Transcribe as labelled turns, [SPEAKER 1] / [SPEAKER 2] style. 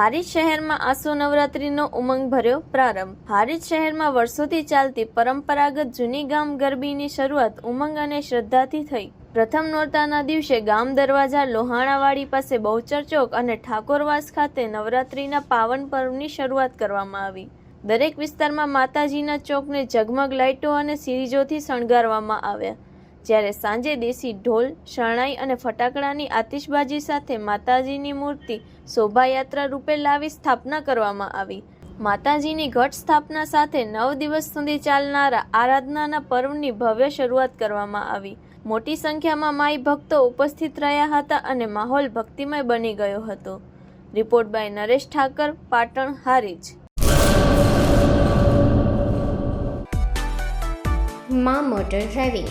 [SPEAKER 1] હારીજ શહેરમાં આસો નવરાત્રીનો ઉમંગ ભર્યો પ્રારંભ. હારીજ શહેરમાં વર્ષોથી ચાલતી પરંપરાગત જૂની ગામ ગરબીની શરૂઆત ઉમંગ અને શ્રદ્ધાથી થઈ. પ્રથમ નોરતાના દિવસે ગામ દરવાજા લોહાણાવાડી પાસે બહુચર ચોક અને ઠાકોરવાસ ખાતે નવરાત્રીના પાવન પર્વની શરૂઆત કરવામાં આવી. દરેક વિસ્તારમાં માતાજીના ચોકને ઝગમગ લાઇટો અને સિરીજોથી શણગારવામાં આવ્યા. જ્યારે સાંજે દેશી ઢોલ, શરણાઈ અને ફટાકડાની આતિશબાજી સાથે માતાજીની મૂર્તિ શોભાયાત્રા રૂપે લાવી સ્થાપના કરવામાં આવી. માતાજીની ઘટ સ્થાપના સાથે નવ દિવસ સુધી ચાલનારા આરાધનાના પર્વની ભવ્ય શરૂઆત કરવામાં આવી. મોટી સંખ્યામાં માઈ ભક્તો ઉપસ્થિત રહ્યા હતા અને માહોલ ભક્તિમય બની ગયો હતો. Report by Naresh Thakar, Patan, Harij.
[SPEAKER 2] Maa motor driving.